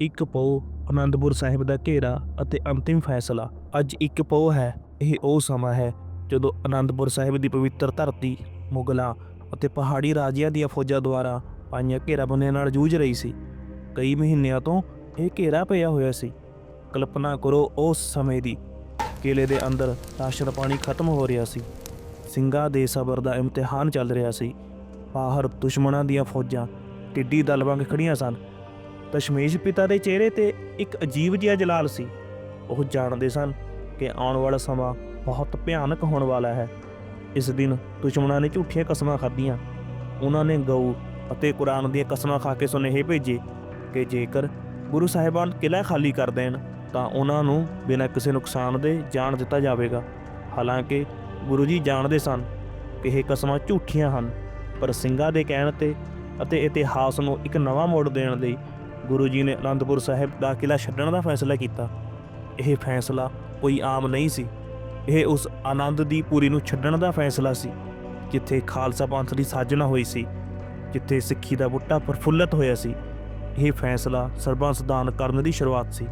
ਇੱਕ ਪੋ ਅਨੰਦਪੁਰ ਸਾਹਿਬ ਦਾ ਘੇਰਾ ਅਤੇ ਅੰਤਿਮ ਫੈਸਲਾ। ਅੱਜ ਇੱਕ ਪੋ ਹੈ, ਇਹ ਉਹ ਸਮਾਂ ਹੈ ਜਦੋਂ ਅਨੰਦਪੁਰ ਸਾਹਿਬ ਦੀ ਪਵਿੱਤਰ ਧਰਤੀ, ਮੁਗਲਾਂ ਅਤੇ ਪਹਾੜੀ ਰਾਜਿਆਂ ਦੀਆਂ ਫੌਜਾਂ ਦੁਆਰਾ ਪਾਈਆਂ ਘੇਰਾਬੰਦੀਆਂ ਨਾਲ ਜੂਝ ਰਹੀ ਸੀ। ਕਈ ਮਹੀਨਿਆਂ ਤੋਂ ਇਹ ਘੇਰਾ ਪਿਆ ਹੋਇਆ ਸੀ। ਕਲਪਨਾ ਕਰੋ ਉਸ ਸਮੇਂ ਦੀ ਕਿਲੇ ਦੇ ਅੰਦਰ ਰਾਸ਼ਨ ਪਾਣੀ ਖਤਮ ਹੋ ਰਿਹਾ ਸੀ। ਸਿੰਘਾਂ ਦੇ ਸਬਰ ਦਾ ਇਮਤਿਹਾਨ ਚੱਲ ਰਿਹਾ ਸੀ। ਬਾਹਰ ਦੁਸ਼ਮਣਾਂ ਦੀਆਂ ਫੌਜਾਂ, ਟਿੱਡੀ ਦਲ ਵਾਂਗ ਖੜੀਆਂ ਸਨ। ਦਸ਼ਮੇਸ਼ ਪਿਤਾ ਦੇ ਚਿਹਰੇ ਤੇ ਇੱਕ ਅਜੀਬ ਜਿਹਾ ਜਲਾਲ ਸੀ। ਉਹ ਜਾਣਦੇ ਸਨ ਕਿ ਆਉਣ ਵਾਲਾ ਸਮਾਂ ਬਹੁਤ ਭਿਆਨਕ ਹੋਣ ਵਾਲਾ ਹੈ। ਇਸ ਦਿਨ ਦੁਸ਼ਮਣਾਂ ਨੇ ਝੂਠੀਆਂ ਕਸਮਾਂ ਖਾਧੀਆਂ। ਉਹਨਾਂ ਨੇ ਗਊ ਅਤੇ ਕੁਰਾਨ ਦੀਆਂ ਕਸਮਾਂ ਖਾ ਕੇ ਸੁਨੇਹੇ ਭੇਜੇ ਕਿ ਜੇਕਰ ਗੁਰੂ ਸਾਹਿਬਾਨ ਕਿਲ੍ਹਾ ਖਾਲੀ ਕਰ ਦੇਣ, ਤਾਂ ਉਹਨਾਂ ਨੂੰ ਬਿਨਾਂ ਕਿਸੇ ਨੁਕਸਾਨ ਦੇ ਜਾਣ ਦਿੱਤਾ ਜਾਵੇਗਾ। ਹਾਲਾਂਕਿ ਗੁਰੂ ਜੀ ਜਾਣਦੇ ਸਨ ਕਿ ਇਹ ਕਸਮਾਂ ਝੂਠੀਆਂ ਹਨ, ਪਰ ਸਿੰਘਾਂ ਦੇ ਕਹਿਣ ਤੇ ਅਤੇ ਇਤਿਹਾਸ ਨੂੰ ਇੱਕ ਨਵਾਂ ਮੋੜ ਦੇਣ ਲਈ ਗੁਰੂ ਜੀ ਨੇ ਅਨੰਦਪੁਰ ਸਾਹਿਬ ਦਾ ਕਿਲ੍ਹਾ ਛੱਡਣ ਦਾ ਫੈਸਲਾ ਕੀਤਾ। ਇਹ ਫੈਸਲਾ ਕੋਈ ਆਮ ਨਹੀਂ ਸੀ। ਇਹ ਉਸ ਆਨੰਦ ਦੀ ਪੂਰੀ ਨੂੰ ਛੱਡਣ ਦਾ ਫੈਸਲਾ ਸੀ, ਜਿੱਥੇ ਖਾਲਸਾ ਪੰਥ ਦੀ ਸਾਜਣਾ ਹੋਈ ਸੀ, ਜਿੱਥੇ ਸਿੱਖੀ ਦਾ ਬੁੱਟਾ ਪ੍ਰਫੁੱਲਤ ਹੋਇਆ ਸੀ। ਇਹ ਫੈਸਲਾ ਸਰਬੰਸ ਦਾਨ ਕਰਨ ਦੀ ਸ਼ੁਰੂਆਤ ਸੀ।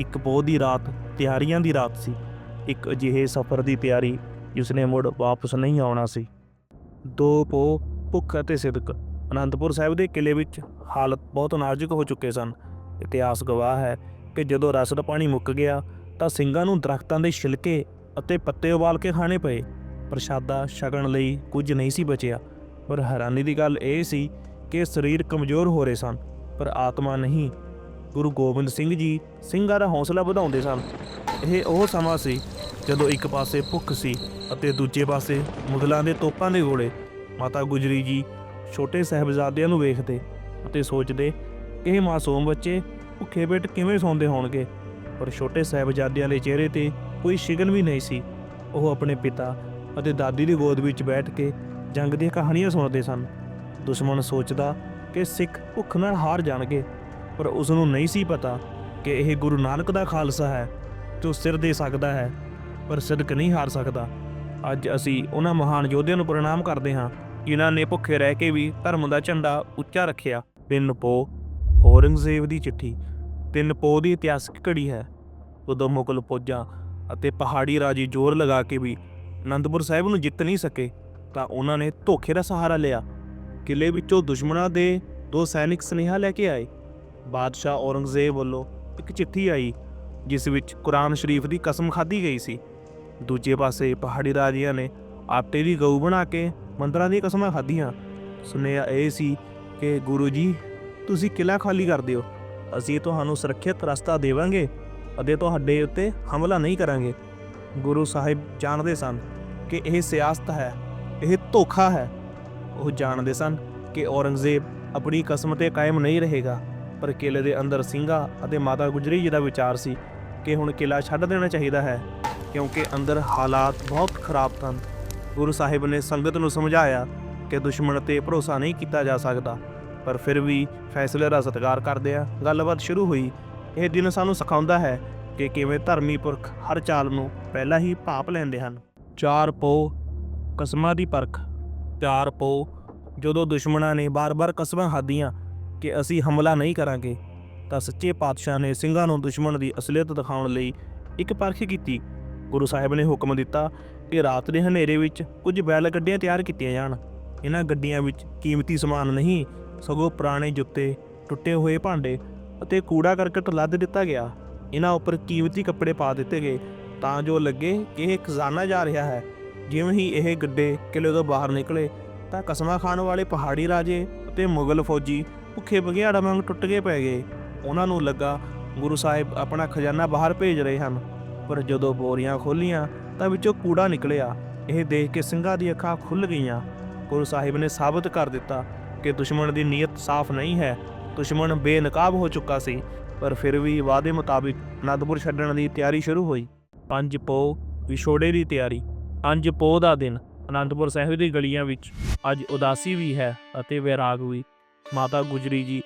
ਇੱਕ ਪੋਹ ਦੀ ਰਾਤ, ਤਿਆਰੀਆਂ ਦੀ ਰਾਤ ਸੀ। ਇੱਕ ਅਜਿਹੇ ਸਫ਼ਰ ਦੀ ਤਿਆਰੀ ਜਿਸ ਨੇ ਮੁੜ ਵਾਪਸ ਨਹੀਂ ਆਉਣਾ ਸੀ। ਦੋ ਪੋਹ, ਭੁੱਖ ਅਤੇ ਸਿਦਕ। ਅਨੰਦਪੁਰ ਸਾਹਿਬ ਦੇ ਕਿਲੇ ਵਿੱਚ ਹਾਲਤ ਬਹੁਤ ਨਾਜ਼ੁਕ ਹੋ ਚੁੱਕੇ ਸਨ। ਇਤਿਹਾਸ ਗਵਾਹ ਹੈ ਕਿ ਜਦੋਂ ਰਸਦ ਪਾਣੀ ਮੁੱਕ ਗਿਆ ਤਾਂ ਸਿੰਘਾਂ ਨੂੰ ਦਰਖਤਾਂ ਦੇ ਛਿਲਕੇ ਅਤੇ ਪੱਤੇ ਉਬਾਲ ਕੇ ਖਾਣੇ ਪਏ। ਪ੍ਰਸ਼ਾਦਾ ਛਕਣ ਲਈ ਕੁਝ ਨਹੀਂ ਸੀ ਬਚਿਆ, ਪਰ ਹੈਰਾਨੀ ਦੀ ਗੱਲ ਇਹ ਸੀ ਕਿ ਸਰੀਰ ਕਮਜ਼ੋਰ ਹੋ ਰਹੇ ਸਨ, ਪਰ ਆਤਮਾ ਨਹੀਂ। ਗੁਰੂ ਗੋਬਿੰਦ ਸਿੰਘ ਜੀ ਸਿੰਘਾਂ ਦਾ ਹੌਸਲਾ ਵਧਾਉਂਦੇ ਸਨ। ਇਹ ਉਹ ਸਮਾਂ ਸੀ ਜਦੋਂ ਇੱਕ ਪਾਸੇ ਭੁੱਖ ਸੀ ਅਤੇ ਦੂਜੇ ਪਾਸੇ ਮੁਗਲਾਂ ਦੇ ਤੋਪਾਂ ਦੇ ਗੋਲੇ। ਮਾਤਾ ਗੁਜਰੀ ਜੀ ਛੋਟੇ ਸਾਹਿਬਜ਼ਾਦਿਆਂ ਨੂੰ ਵੇਖਦੇ ਅਤੇ ਸੋਚਦੇ ਕਿ ਇਹ ਮਾਸੂਮ ਬੱਚੇ ਭੁੱਖੇ ਪੇਟ ਕਿਵੇਂ ਸੌਂਦੇ ਹੋਣਗੇ? ਪਰ ਛੋਟੇ ਸਾਹਿਬਜ਼ਾਦਿਆਂ ਦੇ ਚਿਹਰੇ ਤੇ ਕੋਈ ਸ਼ਿਗਨ ਵੀ ਨਹੀਂ ਸੀ। ਉਹ ਆਪਣੇ ਪਿਤਾ ਅਤੇ ਦਾਦੀ ਦੀ ਗੋਦ ਵਿੱਚ ਬੈਠ ਕੇ ਜੰਗ ਦੀਆਂ ਕਹਾਣੀਆਂ ਸੁਣਦੇ ਸਨ। ਦੁਸ਼ਮਣ ਸੋਚਦਾ ਕਿ ਸਿੱਖ ਭੁੱਖ ਨਾਲ ਹਾਰ ਜਾਣਗੇ, ਪਰ ਉਸ ਨੂੰ ਨਹੀਂ ਸੀ ਪਤਾ ਕਿ ਇਹ ਗੁਰੂ ਨਾਨਕ ਦਾ ਖਾਲਸਾ ਹੈ, ਜੋ ਸਿਰ ਦੇ ਸਕਦਾ ਹੈ, ਪਰ ਸਿਦਕ ਨਹੀਂ ਹਾਰ ਸਕਦਾ। ਅੱਜ ਅਸੀਂ ਉਹਨਾਂ ਮਹਾਨ ਯੋਧਿਆਂ ਨੂੰ ਪ੍ਰਣਾਮ ਕਰਦੇ ਹਾਂ। ਜਿਨ੍ਹਾਂ ਨੇ ਭੁੱਖੇ ਰਹਿ ਕੇ ਵੀ ਧਰਮ ਦਾ ਝੰਡਾ ਉੱਚਾ ਰੱਖਿਆ। ਤਿੰਨ ਪੋ, ਔਰੰਗਜ਼ੇਬ ਦੀ ਚਿੱਠੀ। ਤਿੰਨ ਪੋ ਦੀ ਇਤਿਹਾਸਕ ਘੜੀ ਹੈ। ਉਦੋਂ ਮੁਗਲ ਫੌਜਾਂ ਅਤੇ ਪਹਾੜੀ ਰਾਜੀ ਜ਼ੋਰ ਲਗਾ ਕੇ ਵੀ ਅਨੰਦਪੁਰ ਸਾਹਿਬ ਨੂੰ ਜਿੱਤ ਨਹੀਂ ਸਕੇ, ਤਾਂ ਉਹਨਾਂ ਨੇ ਧੋਖੇ ਦਾ ਸਹਾਰਾ ਲਿਆ। ਕਿਲੇ ਵਿੱਚੋਂ ਦੁਸ਼ਮਣਾਂ ਦੇ ਦੋ ਸੈਨਿਕ ਸੁਨੇਹਾ ਲੈ ਕੇ ਆਏ। ਬਾਦਸ਼ਾਹ ਔਰੰਗਜ਼ੇਬ ਵੱਲੋਂ ਇੱਕ ਚਿੱਠੀ ਆਈ, ਜਿਸ ਵਿੱਚ ਕੁਰਾਨ ਸ਼ਰੀਫ ਦੀ ਕਸਮ ਖਾਧੀ ਗਈ ਸੀ। ਦੂਜੇ ਪਾਸੇ ਪਹਾੜੀ ਰਾਜਿਆਂ ਨੇ ਆਟੇ ਦੀ ਗਊ ਬਣਾ ਕੇ ਮੰਦਰਾਂ ਦੀਆਂ ਕਸਮਾਂ ਖਾਧੀਆਂ। ਸੁਨੇਹਾ ਇਹ ਸੀ ਕਿ ਗੁਰੂ ਜੀ, ਤੁਸੀਂ ਕਿਲਾ ਖਾਲੀ ਕਰ ਦਿਓ। ਅਸੀਂ ਤੁਹਾਨੂੰ ਸੁਰੱਖਿਅਤ ਰਸਤਾ ਦੇਵਾਂਗੇ ਅਤੇ ਤੁਹਾਡੇ ਉੱਤੇ ਹਮਲਾ ਨਹੀਂ ਕਰਾਂਗੇ। ਗੁਰੂ ਸਾਹਿਬ ਜਾਣਦੇ ਸਨ ਕਿ ਇਹ ਸਿਆਸਤ ਹੈ, ਇਹ ਧੋਖਾ ਹੈ। ਉਹ ਜਾਣਦੇ ਸਨ ਕਿ ਔਰੰਗਜ਼ੇਬ ਆਪਣੀ ਕਸਮ ਤੇ ਕਾਇਮ ਨਹੀਂ ਰਹੇਗਾ, ਪਰ ਕਿਲੇ ਦੇ ਅੰਦਰ ਸਿੰਘਾਂ ਅਤੇ ਮਾਤਾ ਗੁਜਰੀ ਜੀ ਦਾ ਵਿਚਾਰ ਸੀ ਕਿ ਹੁਣ ਕਿਲਾ ਛੱਡ ਦੇਣਾ ਚਾਹੀਦਾ ਹੈ, ਕਿਉਂਕਿ ਅੰਦਰ ਹਾਲਾਤ ਬਹੁਤ ਖਰਾਬ ਸਨ। ਗੁਰੂ ਸਾਹਿਬ ਨੇ ਸੰਗਤ ਨੂੰ ਸਮਝਾਇਆ ਕਿ ਦੁਸ਼ਮਣ ਤੇ ਭਰੋਸਾ ਨਹੀਂ ਕੀਤਾ ਜਾ ਸਕਦਾ, ਪਰ ਫਿਰ ਵੀ ਫੈਸਲੇ ਦਾ ਸਤਿਕਾਰ ਕਰਦੇ ਆ ਗੱਲਬਾਤ ਸ਼ੁਰੂ ਹੋਈ। ਇਹ ਦਿਨ ਸਾਨੂੰ ਸਿਖਾਉਂਦਾ ਹੈ ਕਿ ਕਿਵੇਂ ਧਰਮੀ ਪੁਰਖ ਹਰ ਚਾਲ ਨੂੰ ਪਹਿਲਾਂ ਹੀ ਭਾਪ ਲੈਂਦੇ ਹਨ। ਚਾਰ ਪੋ ਕਸਮਾਂ ਦੀ ਪਰਖ। ਚਾਰ ਪੋ ਜਦੋਂ ਦੁਸ਼ਮਣਾਂ ਨੇ ਬਾਰ-ਬਾਰ ਕਸਮਾਂ ਖਾਧੀਆਂ ਕਿ ਅਸੀਂ ਹਮਲਾ ਨਹੀਂ ਕਰਾਂਗੇ, ਤਾਂ ਸੱਚੇ ਪਾਤਸ਼ਾਹ ਨੇ ਸਿੰਘਾਂ ਨੂੰ ਦੁਸ਼ਮਣ ਦੀ ਅਸਲੀਅਤ ਦਿਖਾਉਣ ਲਈ ਇੱਕ ਪਰਖ ਕੀਤੀ। ਗੁਰੂ ਸਾਹਿਬ ਨੇ ਹੁਕਮ ਦਿੱਤਾ ਕਿ ਰਾਤ ਦੇ ਹਨੇਰੇ ਵਿੱਚ ਕੁਝ ਬੈਲ ਗੱਡੀਆਂ ਤਿਆਰ ਕੀਤੀਆਂ ਜਾਣ। ਇਹਨਾਂ ਗੱਡੀਆਂ ਵਿੱਚ ਕੀਮਤੀ ਸਮਾਨ ਨਹੀਂ, ਸਗੋਂ ਪੁਰਾਣੇ ਜੁੱਤੇ, ਟੁੱਟੇ ਹੋਏ ਭਾਂਡੇ ਅਤੇ ਕੂੜਾ ਕਰਕਟ ਲੱਦ ਦਿੱਤਾ ਗਿਆ। ਇਹਨਾਂ ਉੱਪਰ ਕੀਮਤੀ ਕੱਪੜੇ ਪਾ ਦਿੱਤੇ ਗਏ, ਤਾਂ ਜੋ ਲੱਗੇ ਕਿ ਇਹ ਖਜ਼ਾਨਾ ਜਾ ਰਿਹਾ ਹੈ। ਜਿਵੇਂ ਹੀ ਇਹ ਗੱਡੇ ਕਿਲੇ ਤੋਂ ਬਾਹਰ ਨਿਕਲੇ, ਤਾਂ ਕਸਮਾਂ ਖਾਣ ਵਾਲੇ ਪਹਾੜੀ ਰਾਜੇ ਅਤੇ ਮੁਗਲ ਫੌਜੀ ਭੁੱਖੇ ਬਘਿਆੜਾਂ ਵਾਂਗ ਟੁੱਟ ਕੇ ਪੈ ਗਏ। ਉਹਨਾਂ ਨੂੰ ਲੱਗਾ ਗੁਰੂ ਸਾਹਿਬ ਆਪਣਾ ਖਜ਼ਾਨਾ ਬਾਹਰ ਭੇਜ ਰਹੇ ਹਨ। ਪਰ ਜਦੋਂ ਬੋਰੀਆਂ ਖੋਲੀਆਂ ਤਾਂ ਵਿੱਚੋਂ ਕੂੜਾ ਨਿਕਲਿਆ। ਇਹ ਦੇਖ ਕੇ ਸਿੰਘਾਂ ਦੀ ਅੱਖਾਂ ਖੁੱਲ ਗਈਆਂ। ਗੁਰੂ ਸਾਹਿਬ ਨੇ ਸਾਬਤ ਕਰ ਦਿੱਤਾ ਕਿ ਦੁਸ਼ਮਣ ਦੀ ਨੀਅਤ ਸਾਫ਼ ਨਹੀਂ ਹੈ। ਦੁਸ਼ਮਣ ਬੇਨਕਾਬ ਹੋ ਚੁੱਕਾ ਸੀ, ਪਰ ਫਿਰ ਵੀ ਵਾਅਦੇ ਮੁਤਾਬਿਕ ਅਨੰਦਪੁਰ ਛੱਡਣ ਦੀ ਤਿਆਰੀ ਸ਼ੁਰੂ ਹੋਈ। ਪੰਜ ਪੋ ਵਿਛੋੜੇ ਦੀ ਤਿਆਰੀ। ਪੰਜ ਪੋ ਦਾ ਦਿਨ ਅਨੰਦਪੁਰ ਸਾਹਿਬ ਦੀ ਗਲੀਆਂ ਵਿੱਚ ਅੱਜ ਉਦਾਸੀ ਵੀ ਹੈ ਅਤੇ ਵਿਰਾਗ ਵੀ। ਮਾਤਾ ਗੁਜਰੀ ਜੀ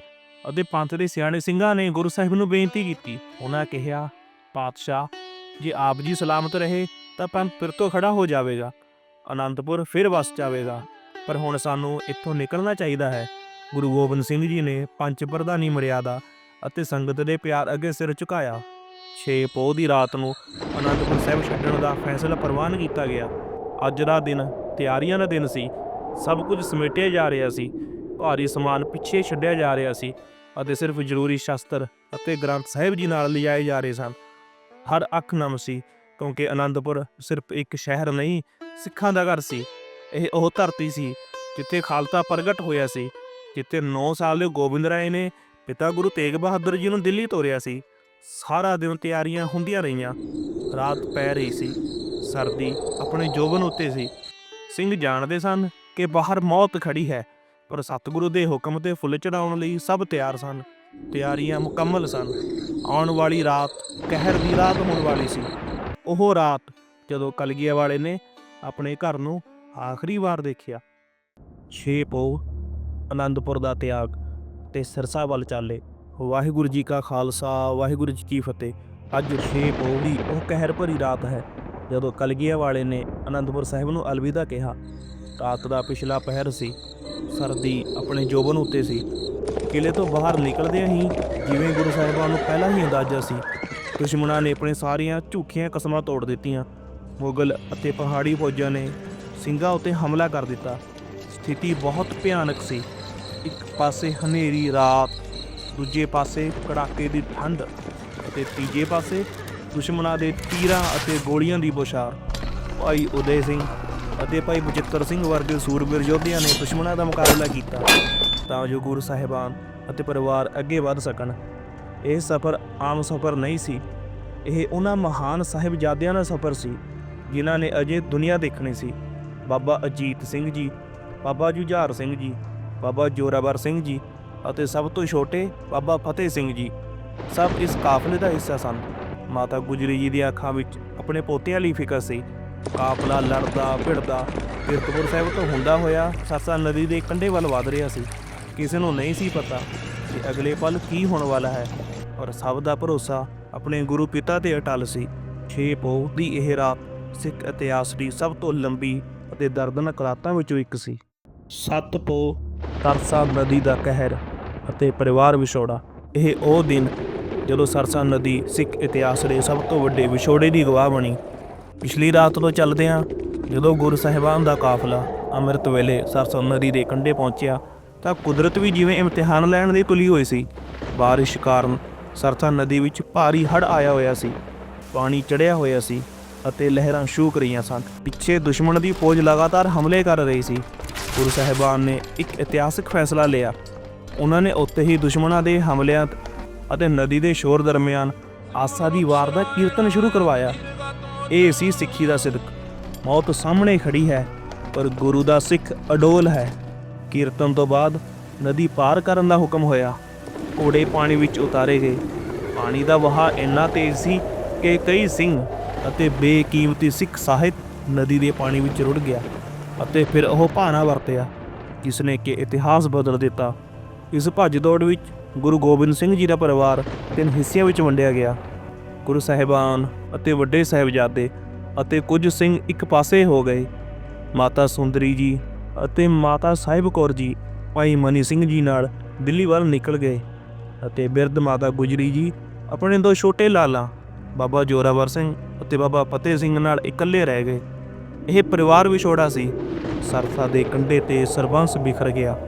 ਅਤੇ ਪੰਥ ਦੇ ਸਿਆਣੇ ਸਿੰਘਾਂ ਨੇ ਗੁਰੂ ਸਾਹਿਬ ਨੂੰ ਬੇਨਤੀ ਕੀਤੀ। ਉਹਨਾਂ ਕਿਹਾ, ਪਾਤਸ਼ਾਹ, ਜੇ ਆਪ ਜੀ ਸਲਾਮਤ ਰਹੇ ਤਾਂ ਪੰਥ ਫਿਰ ਤੋਂ ਖੜਾ ਹੋ ਜਾਵੇਗਾ। ਅਨੰਦਪੁਰ ਫਿਰ ਵਸ ਜਾਵੇਗਾ। ਪਰ ਹੁਣ ਸਾਨੂੰ ਇੱਥੋਂ ਨਿਕਲਣਾ ਚਾਹੀਦਾ ਹੈ। ਗੁਰੂ ਗੋਬਿੰਦ ਸਿੰਘ ਜੀ ਨੇ ਪੰਜ ਪ੍ਰਧਾਨੀ ਮਰਿਆਦਾ ਅਤੇ ਸੰਗਤ ਦੇ ਪਿਆਰ ਅੱਗੇ ਸਿਰ ਝੁਕਾਇਆ। 6 ਪੋਹ ਦੀ ਰਾਤ ਨੂੰ ਅਨੰਦਪੁਰ ਸਾਹਿਬ ਛੱਡਣ ਦਾ ਫੈਸਲਾ ਪ੍ਰਵਾਨ ਕੀਤਾ ਗਿਆ। ਅੱਜ ਦਾ ਦਿਨ, ਤਿਆਰੀਆਂ ਦਾ ਦਿਨ ਸੀ। ਸਭ ਕੁਝ ਸਮੇਟਿਆ ਜਾ ਰਿਹਾ ਸੀ। ਭਾਰੀ ਸਮਾਨ ਪਿੱਛੇ ਛੱਡਿਆ ਜਾ ਰਿਹਾ ਸੀ ਅਤੇ ਸਿਰਫ ਜ਼ਰੂਰੀ ਸ਼ਸਤਰ ਅਤੇ ਗ੍ਰੰਥ ਸਾਹਿਬ ਜੀ ਨਾਲ ਲਿਜਾਏ ਜਾ ਰਹੇ ਸਨ। ਹਰ ਅੱਖ ਨਮ ਸੀ। ਕਿਉਂਕਿ ਅਨੰਦਪੁਰ ਸਿਰਫ ਇੱਕ ਸ਼ਹਿਰ ਨਹੀਂ, ਸਿੱਖਾਂ ਦਾ ਘਰ ਸੀ। ਇਹ ਉਹ ਧਰਤੀ ਸੀ ਜਿੱਥੇ ਖਾਲਸਾ ਪ੍ਰਗਟ ਹੋਇਆ ਸੀ, ਜਿੱਥੇ 9 ਸਾਲ ਦੇ ਗੋਬਿੰਦ ਰਾਏ ਨੇ ਪਿਤਾ ਗੁਰੂ ਤੇਗ ਬਹਾਦਰ ਜੀ ਨੂੰ ਦਿੱਲੀ ਤੋਰਿਆ ਸੀ। ਸਾਰਾ ਦਿਨ ਤਿਆਰੀਆਂ ਹੁੰਦੀਆਂ ਰਹੀਆਂ। ਰਾਤ ਪੈ ਰਹੀ ਸੀ। ਸਰਦੀ ਆਪਣੇ ਜੋਬਨ ਉੱਤੇ ਸੀ। ਸਿੰਘ ਜਾਣਦੇ ਸਨ ਕਿ ਬਾਹਰ ਮੌਤ ਖੜੀ ਹੈ, ਪਰ ਸਤਿਗੁਰੂ ਦੇ ਹੁਕਮ ਤੇ ਫੁੱਲ ਚੜਾਉਣ ਲਈ ਸਭ ਤਿਆਰ ਸਨ। ਤਿਆਰੀਆਂ ਮੁਕੰਮਲ ਸਨ। ਆਉਣ ਵਾਲੀ ਰਾਤ, ਕਹਿਰ ਦੀ ਰਾਤ ਹੋਣ ਵਾਲੀ ਸੀ। ਉਹ ਰਾਤ ਜਦੋਂ ਕਲਗੀਆਂ ਵਾਲੇ ਨੇ ਆਪਣੇ ਘਰ ਨੂੰ ਆਖਰੀ ਵਾਰ ਦੇਖਿਆ। ਛੇ ਪੋਹ ਆਨੰਦਪੁਰ ਦਾ ਤਿਆਗ ਤੇ ਸਿਰਸਾ ਵੱਲ ਚਾਲੇ। ਵਾਹਿਗੁਰੂ ਜੀ ਕਾ ਖਾਲਸਾ, ਵਾਹਿਗੁਰੂ ਜੀ ਕੀ ਫਤਿਹ। ਅੱਜ ਛੇ ਪੋਹ ਦੀ ਉਹ ਕਹਿਰ ਭਰੀ ਰਾਤ ਹੈ। ਜਦੋਂ ਕਲਗੀਆਂ ਵਾਲੇ ਨੇ ਆਨੰਦਪੁਰ ਸਾਹਿਬ ਨੂੰ ਅਲਵਿਦਾ ਕਿਹਾ, ਰਾਤ ਦਾ ਪਿਛਲਾ ਪਹਿਰ ਸੀ। ਸਰਦੀ ਆਪਣੇ ਜੋਬਨ ਉੱਤੇ ਸੀ। ਕਿਲੇ ਤੋਂ ਬਾਹਰ ਨਿਕਲਦਿਆਂ ਹੀ ਜਿਵੇਂ ਗੁਰੂ ਸਾਹਿਬਾਨ ਨੂੰ ਪਹਿਲਾਂ ਹੀ ਅੰਦਾਜ਼ਾ ਸੀ ਦੁਸ਼ਮਣਾਂ ਨੇ ਆਪਣੇ ਸਾਰੀਆਂ ਝੂਠੀਆਂ ਕਸਮਾਂ ਤੋੜ ਦਿੱਤੀਆਂ। ਮੁਗਲ ਅਤੇ ਪਹਾੜੀ ਫੌਜਾਂ ਨੇ ਸਿੰਘਾਂ ਉੱਤੇ ਹਮਲਾ ਕਰ ਦਿੱਤਾ। ਸਥਿਤੀ ਬਹੁਤ ਭਿਆਨਕ ਸੀ। ਇੱਕ ਪਾਸੇ ਹਨੇਰੀ, ਰਾਤ, ਦੂਜੇ ਪਾਸੇ ਕੜਾਕੇ ਦੀ ਠੰਡ ਅਤੇ ਤੀਜੇ ਪਾਸੇ ਦੁਸ਼ਮਣਾਂ ਦੇ ਤੀਰਾਂ ਅਤੇ ਗੋਲੀਆਂ ਦੀ ਬੁਛਾਰ ਭਾਈ ਉਦੈ ਸਿੰਘ ਅਤੇ ਭਾਈ ਬਚਿੱਤਰ ਸਿੰਘ ਵਰਗੇ ਸੂਰਬੀਰ ਯੋਧਿਆਂ ਨੇ ਦੁਸ਼ਮਣਾਂ ਦਾ ਮੁਕਾਬਲਾ ਕੀਤਾ ਤਾਂ ਜੋ ਗੁਰੂ ਸਾਹਿਬਾਨ ਅਤੇ ਪਰਿਵਾਰ ਅੱਗੇ ਵਧ ਸਕਣ। ਇਹ ਸਫ਼ਰ ਆਮ ਸਫ਼ਰ ਨਹੀਂ ਸੀ। ਇਹ ਉਹਨਾਂ ਮਹਾਨ ਸਾਹਿਬਜ਼ਾਦਿਆਂ ਦਾ ਸਫ਼ਰ ਸੀ, ਜਿਨ੍ਹਾਂ ਨੇ ਅਜੇ ਦੁਨੀਆ ਦੇਖਣੀ ਸੀ। ਬਾਬਾ ਅਜੀਤ ਸਿੰਘ ਜੀ, ਬਾਬਾ ਜੁਝਾਰ ਸਿੰਘ ਜੀ, ਬਾਬਾ ਜੋਰਾਵਰ ਸਿੰਘ ਜੀ ਅਤੇ ਸਭ ਤੋਂ ਛੋਟੇ ਬਾਬਾ ਫਤਿਹ ਸਿੰਘ ਜੀ। ਸਭ ਇਸ ਕਾਫਲੇ ਦਾ ਹਿੱਸਾ ਸਨ। ਮਾਤਾ ਗੁਜਰੀ ਜੀ ਦੀਆਂ ਅੱਖਾਂ ਵਿੱਚ ਆਪਣੇ ਪੋਤਿਆਂ ਲਈ ਫਿਕਰ ਸੀ। ਕਾਫਲਾ ਲੜਦਾ, ਭਿੜਦਾ, ਕੀਰਤਪੁਰ ਸਾਹਿਬ ਤੋਂ ਹੁੰਦਾ ਹੋਇਆ ਸਰਸਾ ਨਦੀ ਦੇ ਕੰਢੇ ਵੱਲ ਵਧ ਰਿਹਾ ਸੀ। ਕਿਸੇ ਨੂੰ ਨਹੀਂ ਸੀ ਪਤਾ ਕਿ ਅਗਲੇ ਪਲ ਕੀ ਹੋਣ ਵਾਲਾ ਹੈ। ਔਰ ਸਭ ਦਾ ਭਰੋਸਾ ਆਪਣੇ ਗੁਰੂ ਪਿਤਾ ਤੇ ਅਟਲ ਸੀ। 6 ਪੋਹ ਦੀ ਇਹ ਰਾਤ ਸਿੱਖ ਇਤਿਹਾਸ ਦੀ ਸਭ ਤੋਂ ਲੰਬੀ ਅਤੇ ਦਰਦਨਾਕ ਰਾਤਾਂ ਵਿੱਚੋਂ ਇੱਕ ਸੀ। ਸੱਤ ਪੋਹ ਸਰਸਾ ਨਦੀ ਦਾ ਕਹਿਰ ਅਤੇ ਪਰਿਵਾਰ ਵਿਛੋੜਾ। ਇਹ ਉਹ ਦਿਨ ਜਦੋਂ ਸਰਸਾ ਨਦੀ ਸਿੱਖ ਇਤਿਹਾਸ ਦੇ ਸਭ ਤੋਂ ਵੱਡੇ ਵਿਛੋੜੇ ਦੀ ਗਵਾਹ ਬਣੀ। ਪਿਛਲੀ ਰਾਤ ਤੋਂ ਚੱਲਦਿਆਂ ਜਦੋਂ ਗੁਰੂ ਸਾਹਿਬਾਨ ਦਾ ਕਾਫਲਾ ਅੰਮ੍ਰਿਤ ਵੇਲੇ ਸਰਸਾ ਨਦੀ ਦੇ ਕੰਢੇ ਪਹੁੰਚਿਆ ਤਾਂ ਕੁਦਰਤ ਵੀ ਜਿਵੇਂ ਇਮਤਿਹਾਨ ਲੈਣ ਦੀ ਤੁਲੀ ਹੋਈ ਸੀ। ਬਾਰਿਸ਼ ਕਾਰਨ ਸਰਥਾ ਨਦੀ ਵਿੱਚ ਭਾਰੀ ਹੜ੍ਹ ਆਇਆ ਹੋਇਆ ਸੀ। ਪਾਣੀ ਚੜਿਆ ਹੋਇਆ ਸੀ ਅਤੇ ਲਹਿਰਾਂ ਸ਼ੂਕ ਰਹੀਆਂ ਸਨ। ਪਿੱਛੇ ਦੁਸ਼ਮਣ ਦੀ ਫੌਜ ਲਗਾਤਾਰ ਹਮਲੇ ਕਰ ਰਹੀ ਸੀ। ਗੁਰੂ ਸਾਹਿਬਾਨ ਨੇ ਇੱਕ ਇਤਿਹਾਸਕ ਫੈਸਲਾ ਲਿਆ। ਉਹਨਾਂ ਨੇ ਉੱਥੇ ਹੀ ਦੁਸ਼ਮਣਾਂ ਦੇ ਹਮਲਿਆਂ ਅਤੇ ਨਦੀ ਦੇ ਸ਼ੋਰ ਦਰਮਿਆਨ ਆਸਾ ਦੀ ਵਾਰ ਦਾ ਕੀਰਤਨ ਸ਼ੁਰੂ ਕਰਵਾਇਆ। ਇਹ ਸੀ ਸਿੱਖੀ ਦਾ ਸਿਦਕ ਮੌਤ ਸਾਹਮਣੇ ਖੜੀ ਹੈ, ਪਰ ਗੁਰੂ ਦਾ ਸਿੱਖ ਅਡੋਲ ਹੈ। ਕੀਰਤਨ ਤੋਂ ਬਾਅਦ ਨਦੀ ਪਾਰ ਕਰਨ ਦਾ ਹੁਕਮ ਹੋਇਆ। ਘੋੜੇ ਪਾਣੀ ਵਿੱਚ ਉਤਾਰੇ ਗਏ। ਪਾਣੀ ਦਾ ਵਹਾਅ ਇੰਨਾ ਤੇਜ਼ ਸੀ ਕਿ ਕਈ ਸਿੰਘ ਅਤੇ ਬੇਕੀਮਤੀ ਸਿੱਖ ਸਾਹਿਤ ਨਦੀ ਦੇ ਪਾਣੀ ਵਿੱਚ ਰੁੜ ਗਿਆ ਅਤੇ ਫਿਰ ਉਹ ਭਾਣਾ ਵਰਤਿਆ ਜਿਸ ਨੇ ਕਿ ਇਤਿਹਾਸ ਬਦਲ ਦਿੱਤਾ। ਇਸ ਭੱਜ ਦੌੜ ਵਿੱਚ ਗੁਰੂ ਗੋਬਿੰਦ ਸਿੰਘ ਜੀ ਦਾ ਪਰਿਵਾਰ ਤਿੰਨ ਹਿੱਸਿਆਂ ਵਿੱਚ ਵੰਡਿਆ ਗਿਆ। ਗੁਰੂ ਸਾਹਿਬਾਨ ਅਤੇ ਵੱਡੇ ਸਾਹਿਬਜ਼ਾਦੇ ਅਤੇ ਕੁਝ ਸਿੰਘ ਇੱਕ ਪਾਸੇ ਹੋ ਗਏ। ਮਾਤਾ ਸੁੰਦਰੀ ਜੀ ਅਤੇ ਮਾਤਾ ਸਾਹਿਬ ਕੌਰ ਜੀ, ਭਾਈ ਮਨੀ ਸਿੰਘ ਜੀ ਨਾਲ ਦਿੱਲੀ ਵੱਲ ਨਿਕਲ ਗਏ। ਅਤੇ ਬਿਰਧ ਮਾਤਾ ਗੁਜਰੀ ਜੀ ਆਪਣੇ ਦੋ ਛੋਟੇ ਲਾਲਾਂ, ਬਾਬਾ ਜੋਰਾਵਰ ਸਿੰਘ ਅਤੇ ਬਾਬਾ ਫਤਿਹ ਸਿੰਘ ਨਾਲ ਇਕੱਲੇ ਰਹਿ ਗਏ। ਇਹ ਪਰਿਵਾਰ ਵਿਛੋੜਾ ਸੀ। ਸਰਸਾ ਦੇ ਕੰਢੇ ਤੇ ਸਰਬੰਸ ਬਿਖਰ ਗਿਆ।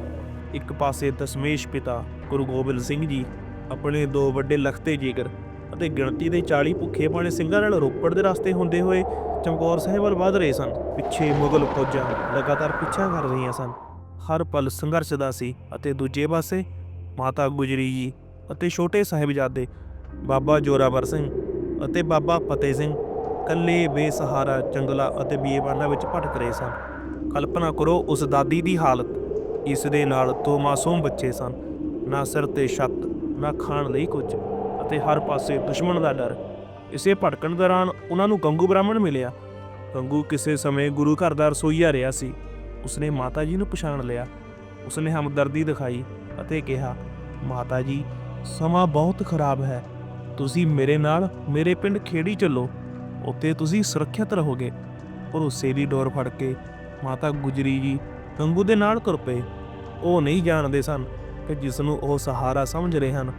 ਇੱਕ ਪਾਸੇ ਦਸ਼ਮੇਸ਼ ਪਿਤਾ ਗੁਰੂ ਗੋਬਿੰਦ ਸਿੰਘ ਜੀ, ਆਪਣੇ ਦੋ ਵੱਡੇ ਲਖਤੇ ਜਿਗਰ ਅਤੇ ਗਿਣਤੀ ਦੇ 40 ਭੁੱਖੇ ਪਾਣੇ ਸਿੰਘਾਂ ਨਾਲ ਰੋਪੜ ਦੇ ਰਸਤੇ ਹੁੰਦੇ ਹੋਏ ਚਮਕੌਰ ਸਾਹਿਬ ਵੱਲ ਵਧ ਰਹੇ ਸਨ। ਪਿੱਛੇ ਮੁਗਲ ਫੌਜਾਂ ਲਗਾਤਾਰ ਪਿੱਛਾ ਕਰ ਰਹੀਆਂ ਸਨ। ਹਰ ਪਲ ਸੰਘਰਸ਼ ਦਾ ਸੀ ਅਤੇ ਦੂਜੇ ਪਾਸੇ ਮਾਤਾ ਗੁਜਰੀ ਜੀ ਅਤੇ ਛੋਟੇ ਸਾਹਿਬਜ਼ਾਦੇ ਬਾਬਾ ਜੋਰਾਵਰ ਸਿੰਘ ਅਤੇ ਬਾਬਾ ਫਤਿਹ ਸਿੰਘ ਕੱਲੇ ਬੇਸਹਾਰਾ ਜੰਗਲਾਂ ਅਤੇ ਬੀਏਬਾਨਾਂ ਵਿੱਚ ਭਟਕ ਰਹੇ ਸਨ। ਕਲਪਨਾ ਕਰੋ ਉਸ ਦਾਦੀ ਦੀ ਹਾਲਤ। ਇਸ ਦੇ ਨਾਲ ਦੋ ਮਾਸੂਮ ਬੱਚੇ ਸਨ। ਨਾ ਸਿਰ ਤੇ ਛੱਤ, ਨਾ ਖਾਣ ਲਈ ਕੁਝ ਅਤੇ ਹਰ ਪਾਸੇ ਦੁਸ਼ਮਣ ਦਾ ਡਰ। ਇਸੇ ਭਟਕਣ ਦੌਰਾਨ ਉਹਨਾਂ ਨੂੰ ਗੰਗੂ ਬ੍ਰਾਹਮਣ ਮਿਲਿਆ। ਗੰਗੂ ਕਿਸੇ ਸਮੇਂ ਗੁਰੂ ਘਰ ਦਾ ਰਸੋਈਆ ਰਿਹਾ ਸੀ। ਉਸਨੇ ਮਾਤਾ ਜੀ ਨੂੰ ਪਛਾਣ ਲਿਆ। ਉਸਨੇ ਹਮਦਰਦੀ ਦਿਖਾਈ। ਅਤੇ ਕਿਹਾ, ਮਾਤਾ ਜੀ, ਸਮਾਂ ਬਹੁਤ ਖਰਾਬ ਹੈ। ਤੁਸੀਂ ਮੇਰੇ ਨਾਲ ਮੇਰੇ ਪਿੰਡ ਖੇੜੀ ਚੱਲੋ। ਉੱਥੇ ਤੁਸੀਂ ਸੁਰੱਖਿਅਤ ਰਹੋਗੇ। ਭਰੋਸੇ ਦੀ ਡੋਰ ਫੜ ਕੇ ਮਾਤਾ ਗੁਜਰੀ ਜੀ ਗੰਗੂ ਦੇ ਨਾਲ ਤੁਰ ਪਏ। ਉਹ ਨਹੀਂ ਜਾਣਦੇ ਸਨ ਕਿ ਜਿਸ ਨੂੰ ਉਹ ਸਹਾਰਾ ਸਮਝ ਰਹੇ ਹਨ,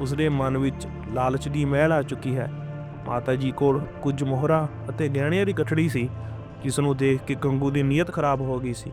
ਉਸਦੇ ਮਨ ਵਿੱਚ ਲਾਲਚ ਦੀ ਮਹਿਲ ਆ ਚੁੱਕੀ ਹੈ। ਮਾਤਾ ਜੀ ਕੋਲ ਕੁਝ ਮੋਹਰਾਂ ਅਤੇ ਗਹਿਣਿਆਂ ਦੀ ਕਠੜੀ ਸੀ ਜਿਸ ਨੂੰ ਦੇਖ ਕੇ ਗੰਗੂ ਦੀ ਨੀਅਤ ਖਰਾਬ ਹੋ ਗਈ ਸੀ।